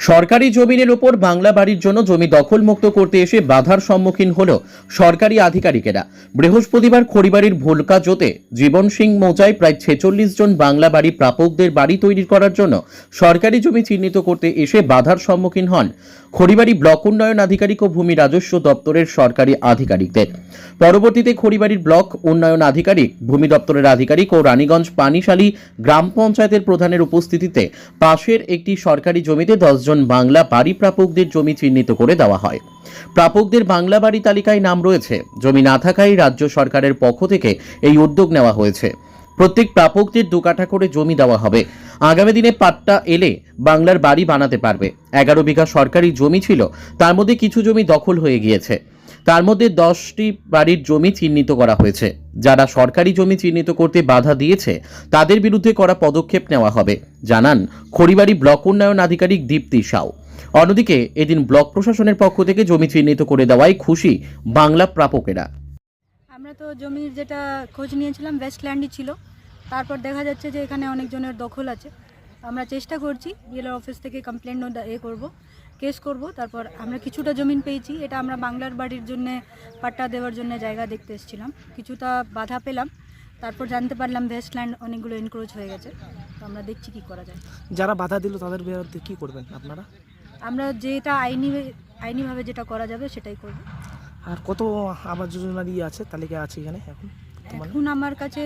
সরকারি জমিনের উপর বাংলা বাড়ির জন্য জমি দখলমুক্ত করতে এসে বাধার সম্মুখীন হল সরকারি আধিকারিকেরা। বৃহস্পতিবার খড়িবাড়ির ভোলকা জোতে জীবন সিং মৌজায় প্রায় ছেচল্লিশ জন বাংলা বাড়ি প্রাপকদের বাড়ি তৈরি করার জন্য সরকারি জমি চিহ্নিত করতে এসে বাধার সম্মুখীন হন খড়িবাড়ি ব্লক উন্নয়ন আধিকারিক ও ভূমি রাজস্ব দপ্তরের সরকারি আধিকারিকদের। পরবর্তীতে খড়িবাড়ির ব্লক উন্নয়ন আধিকারিক, ভূমি দপ্তরের আধিকারিক ও রানীগঞ্জ পানিশালী গ্রাম পঞ্চায়েতের প্রধানের উপস্থিতিতে পাশের একটি সরকারি জমিতে দশজন বাংলা বাড়ি প্রাপকদের জমি চিহ্নিত করে দেওয়া হয়। প্রাপকদের বাংলা বাড়ি তালিকায় নাম রয়েছে। জমি না থাকায় রাজ্য সরকারের পক্ষ থেকে এই উদ্যোগ নেওয়া হয়েছে। প্রত্যেক প্রাপকদের দু কাঠা করে জমি দেওয়া হবে। আগামী দিনে পাট্টা এলে বাংলার বাড়ি বানাতে পারবে। এগারো বিঘা সরকারি জমি ছিল, তার মধ্যে কিছু জমি দখল হয়ে গিয়েছে। তার মধ্যে দশটি বাড়ির জমি চিহ্নিত করা হয়েছে। যারা সরকারি জমি চিহ্নিত করতে বাধা দিয়েছে, তাদের বিরুদ্ধে করা পদক্ষেপ নেওয়া হবে, জানান খড়িবাড়ি ব্লক উন্নয়ন আধিকারিক দীপ্তি সাউ। অন্যদিকে, এদিন ব্লক প্রশাসনের পক্ষ থেকে জমি চিহ্নিত করে দেওয়ায় খুশি বাংলা প্রাপকেরা। আমরা তো জমির যেটা খোঁজ নিয়েছিলাম ওয়েস্টল্যান্ডই ছিল। তারপর দেখা যাচ্ছে যে এখানে অনেকজনের দখল আছে। আমরা চেষ্টা করছি বিএলআর অফিস থেকে কমপ্লেন এ করব কেস করব। তারপর আমরা কিছুটা জমিন পেয়েছি এটা আমরা বাংলার বাড়ির জন্য পাট্টা দেওয়ার জন্য জায়গা দেখতে এসেছিলাম। কিছুটা বাধা পেলাম তারপর জানতে পারলাম ওয়েস্টল্যান্ড অনেকগুলো এনক্রোচ হয়ে গেছে। তো আমরা দেখছি কি করা যায়। যারা বাধা দিল তাদের বিরুদ্ধে কি করবেন আপনারা? আমরা যেটা আইনি আইনিভাবে যেটা করা যাবে সেটাই করব। আর কত আবাস যোজনার ইয়ে আছে তালিকা আছে এখানে এখন? বর্তমানে এখন আমার কাছে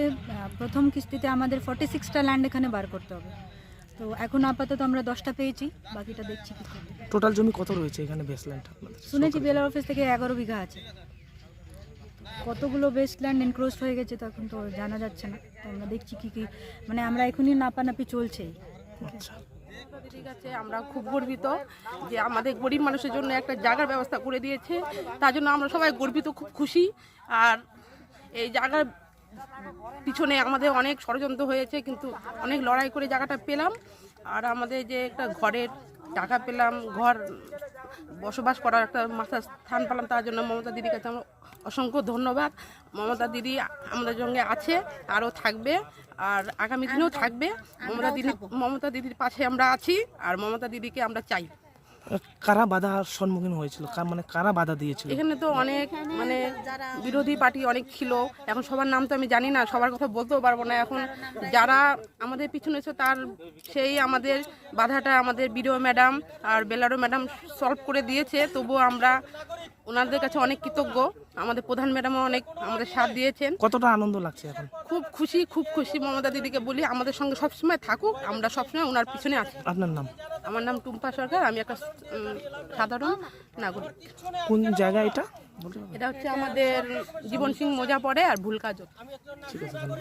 প্রথম কিস্তিতে আমাদের ফর্টি সিক্সটা ল্যান্ড এখানে বার করতে হবে। তো এখন আপাতত আমরা দশটা পেয়েছি বাকিটা দেখছি কি টোটাল জমি কত রয়েছে এখানে বেসল্যান্ড আপনাদের? শুনেছি বেলার অফিস থেকে এগারো বিঘা আছে। কতগুলো বেস্ট ল্যান্ড এনক্রোচ হয়ে গেছে তো এখন তো জানা যাচ্ছে না। তো আমরা দেখছি কি কি মানে আমরা এখনই নাপানাপি চলছে আচ্ছা। ঠিক আছে আমরা খুব গর্বিত যে আমাদের গরিব মানুষের জন্য একটা জায়গার ব্যবস্থা করে দিয়েছে। তার জন্য আমরা সবাই গর্বিত খুব খুশি। আর এই জায়গার পিছনে আমাদের অনেক ষড়যন্ত্র হয়েছে, কিন্তু অনেক লড়াই করে জায়গাটা পেলাম। আর আমাদের যে একটা ঘরের টাকা পেলাম, ঘর বসবাস করার একটা মাথার স্থান পেলাম, তার জন্য মমতা দিদির কাছে আমরা অসংখ্য ধন্যবাদ। মমতা দিদি আমাদের সঙ্গে আছে, আরও থাকবে, আর আগামী দিনেও থাকবে। মমতা দিদি, মমতা দিদির পাশে আমরা আছি, আর মমতা দিদিকে আমরা চাই। কারা বাধা সম্মুখীন হয়েছিল? কার- মানে কারা বাধা দিয়েছিল? এখানে তো অনেক মানে বিরোধী পার্টি অনেক ছিল। এখন সবার নাম তো আমি জানি না, সবার কথা বলতেও পারব না। এখন যারা আমাদের পিছনে ছিল, তার সেই আমাদের বাধাটা আমাদের বিডিও ম্যাডাম আর বেলারো ম্যাডাম সলভ করে দিয়েছে। তবুও আমরা ওনাদের কাছে অনেক কৃতজ্ঞ। আমাদের প্রধান ম্যাডামও অনেক আমাদের সাথ দিয়েছেন। কতটা আনন্দ লাগছে এখন? খুব খুশি খুব খুশি মমতা দিদিকে বলি আমাদের সঙ্গে সবসময় থাকুক আমরা সবসময় ওনার পিছনে আছি। আপনার নাম? আমার নাম টুম্পা সরকার আমি একটা উম, সাধারণ নাগরিক। কোন জায়গা এটা? বলতে পারবেন? এটা হচ্ছে আমাদের জীবন সিং মোজা পড়ে আর ভুল কাজ ঠিক আছে ধন্যবাদ।